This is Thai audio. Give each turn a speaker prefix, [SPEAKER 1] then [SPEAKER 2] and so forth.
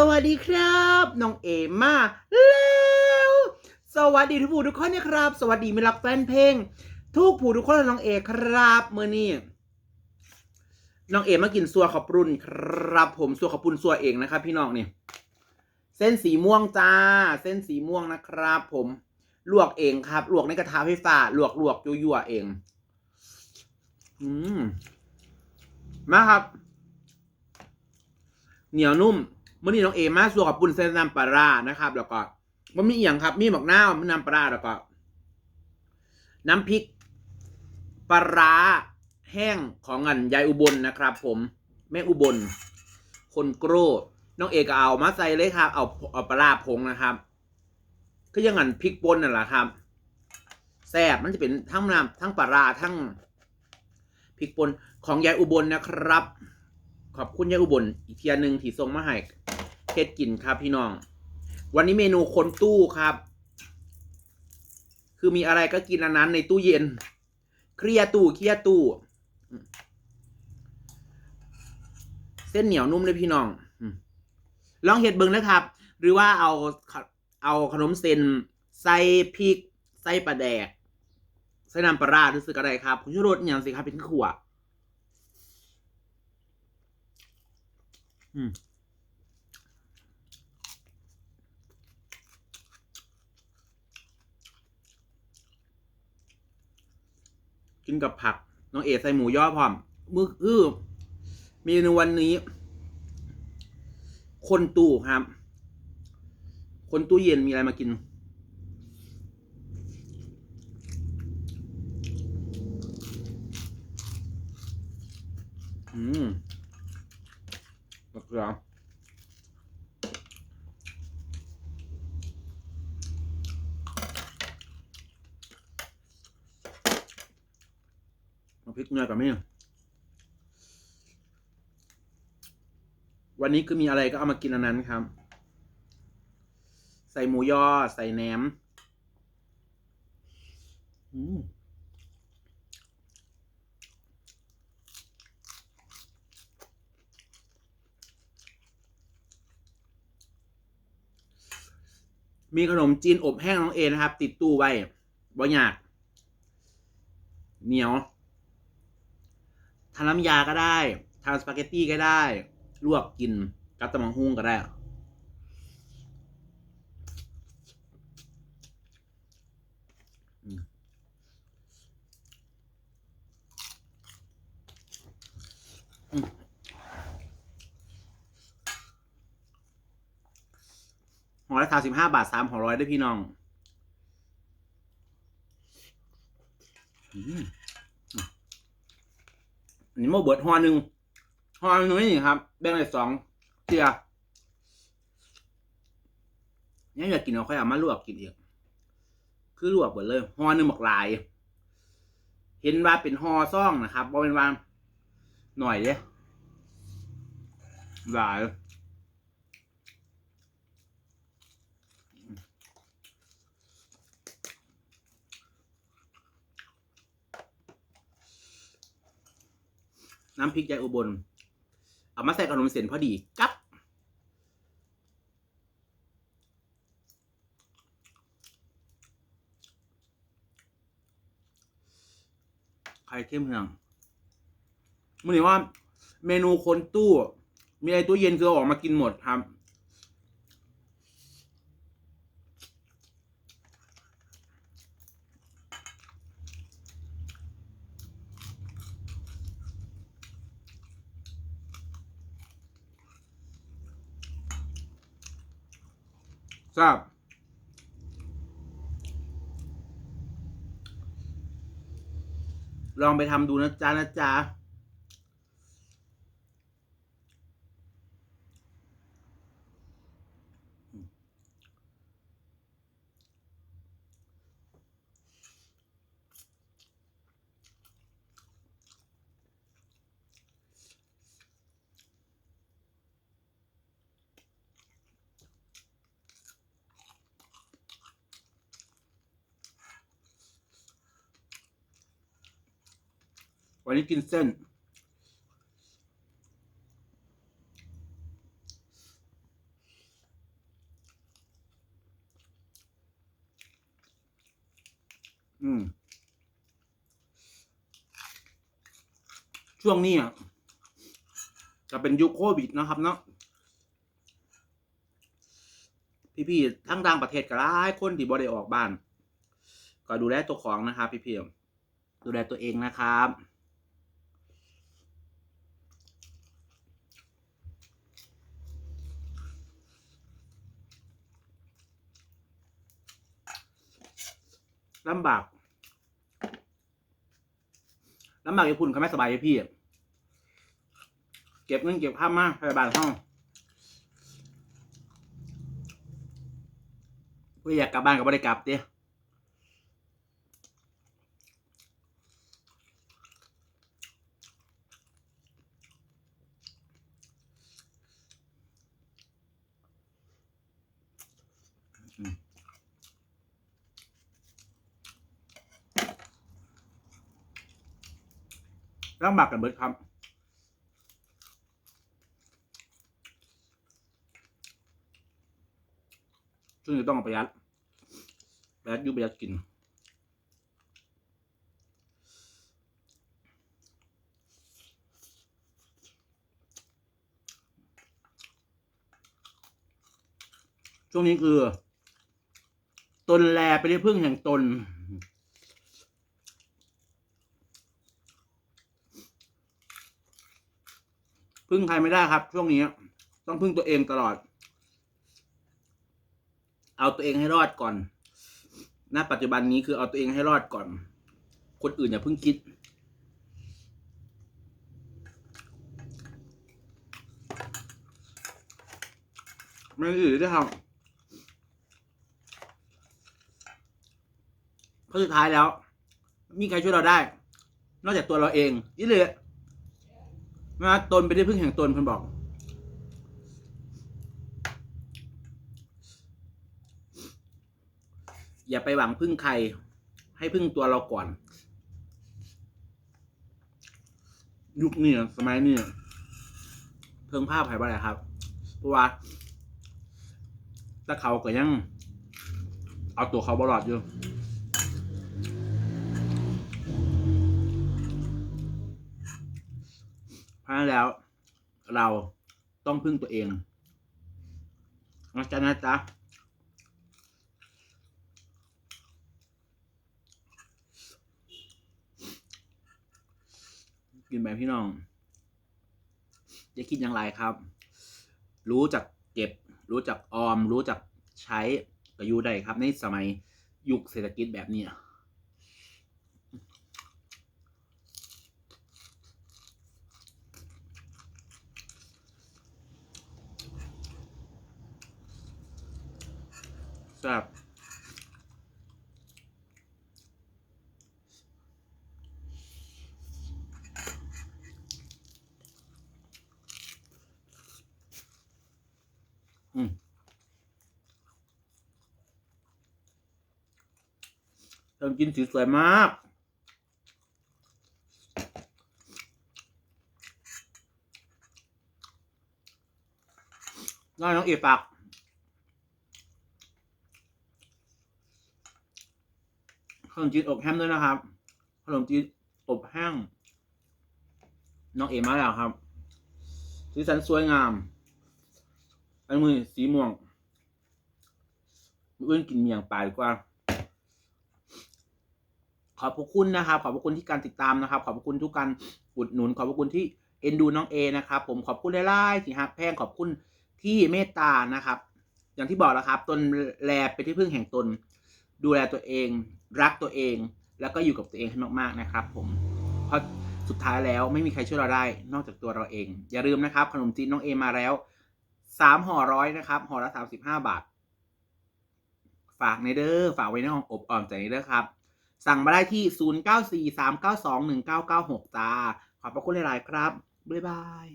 [SPEAKER 1] สวัสดีครับ น้องเอมาแล้วสวัสดีทุกผู้ทุกคนนะครับ สวัสดีมิตรรักแฟนเพลง ทุกผู้ทุกคนและน้องเอครับเมื่อนี้น้องเอมากินซัวขับปรุนครับ ผมซัวขับปรุนซัวเองนะครับ พี่น้องเนี่ยเส้นสีม่วงจ้า เส้นสีม่วงนะครับ ผมลวกเองครับ ลวกในกระทะไฟฟ้าลวกลวกยั่วๆเอง อืมมาครับ เหนียวนุ่ม มื่อนี้น้องเอมาสัวกับปุ้นเส้นน้ำปลาร้านะครับ แล้วก็มันมีอย่างครับ มีหมักหน้ามีน้ำปลาร้าแล้วก็ น้ำพริกปลาร้าแห้งของงันยายอุบลนะครับ ผมแม่อุบล คนโกรธน้องเอกเอามาใส่เลยครับ เอาเอาปลาร้าผงนะครับ ก็ยังงันพริกป่นนั่นแหละครับแซ่บมันจะเป็นทั้งน้ำทั้งปลาทั้งพริกป่นของยายอุบลนะครับ ขอบคุณยายอุบลอีกเทียหนึ่งที่ส่งมาให้ เฮ็ดกินครับพี่น้อง วันนี้เมนูคนตู้ครับ คือมีอะไรก็กินอันนั้นในตู้เย็น เคลียตู้เคลียตู้ เส้นเหนียวนุ่มเลยพี่น้องลองเห็ดเบิ้งนะครับ หรือว่าเอาเอาขนมเส้นใส่พริกใส่ปลาแดกใส่น้ำปลาร้ารู้สึกอะไรครับคุณชูรสอย่างสิครับเป็นขวดอืม นกับผัก น้องเอใส่หมูย่อพร้อมมือคือเมนูวันนี้ คนตู้ครับ คนตู้เย็นมีอะไรมากิน อืมมะเขือ พริกเนื้อกับแม่วันนี้คือมีอะไรก็เอามากินอันนั้นครับ ใส่หมูยอใส่แหนมอืมมีขนมจีนอบแห้งน้องเอนะครับ ติดตู้ไว้บ่อยาก เหนียว ทานน้ำยาก็ได้ทานสปาเกตตี้ก็ได้ ลวกกินกับตะมังฮุ้งก็ได้ห่อละสามสิบห้าบาทสามห่อร้อยได้พี่น้อง อืม อันนี้โมเบิร์ดห่อหนึ่งห่อหนึ่งนี่ครับ แบ่งเลยสองเทียยังอยากกินเอาค่อยเอามาลวกกินอีกคือลวกเบิดเลยห่อหนึ่งหมกหลาย เห็นว่าเป็นห่อซ่องนะครับว่าเป็นว่าหน่อยเด้หลาย น้ำพริกยายอุบล เอามาใส่ขนมเส้นพอดีกับ ไข่เค็มเหืองมันเห็นว่าเมนูคนตู้ มีอะไรตู้เย็นคือเอาออกมากินหมดครับ ทราบลองไปทำดูนะจ๊ะนะจ๊ะ วันนี้กินเส้น อืม ช่วงนี้อะ จะเป็นยุคโควิดนะครับเนาะพี่ๆทั้งต่างประเทศก็หลายคนที่บ่ได้ออกบ้าน ก็ดูแลตัวของนะครับ พี่ๆดูแลตัวเองนะครับ ลำบากลำบากญี่ปุ่นเขาไม่สบายเลยพี่เก็บเงินเก็บข้ามมาพยาบาลห้องพี่อยากกลับบ้านก็บ่ได้กลับเด้ ลำบากกันเบิดครับซึ่งจะต้องประหยัดประหยัดยุประหยัดกินช่วงนี้คือ ตนแลไปได้พึ่งแห่งตน พึ่งใครไม่ได้ครับ ช่วงนี้ ต้องพึ่งตัวเองตลอด เอาตัวเองให้รอดก่อนณปัจจุบันนี้คือเอาตัวเองให้รอดก่อน คนอื่นอย่าเพิ่งคิด ไม่อื่นได้ทำเพราะสุดท้ายแล้ว มีใครช่วยเราได้ นอกจากตัวเราเองนี่เลย นะตนไปได้พึ่งแห่งตนเพิ่นบอก อย่าไปหวังพึ่งใคร ให้พึ่งตัวเราก่อน ยุคนี้สมัยนี้เพิ่งภาพหายไปเลยครับเพราะว่าถ้าเขาก็ยัง เอาตัวเขาบรอดอยู่ เพราะฉะนั้นแล้ว เราต้องพึ่งตัวเองนะจ๊ะนะจ๊ะกินไปพี่น้อง จะคิดอย่างไรครับ รู้จักเก็บ รู้จักออม รู้จักใช้ก็อยู่ได้ครับ ในสมัยยุคเศรษฐกิจแบบนี้ แซ่บอืมเริ่มกินสีสวยมากน้อยน้องเอฝาก ขนมจีนอบแห้งด้วยนะครับ ขนมจีนอบแห้ง น้องเอมาแล้วครับ สีสันสวยงามอันมือสีม่วงเอื้อนกินเมียงปลายดีกว่า ขอบพระคุณนะครับ ขอบพระคุณที่การติดตามนะครับ ขอบพระคุณทุกการอุดหนุน ขอบพระคุณที่เอ็นดูน้องเอนะครับ ผมขอบคุณหลายๆที่ฮักแพงขอบคุณที่เมตตานะครับ อย่างที่บอกแล้วครับ ตนแลเป็นที่พึ่งแห่งตน ดูแลตัวเอง รักตัวเอง แล้วก็อยู่กับตัวเองให้มากๆนะครับ ผมเพราะสุดท้ายแล้วไม่มีใครช่วยเราได้นอกจากตัวเราเอง อย่าลืมนะครับ ขนมจีนน้องเอมาแล้วสามห่อร้อยนะครับห่อละสามสิบห้าบาท ฝากในเด้อฝากไว้ในห้องอบอ่อมใจในเด้อครับ สั่งมาได้ที่0 9 4 3 9 2 1 9 9 6จ้าขอบพระคุณหลาย ๆ ครับ บ๊ายบาย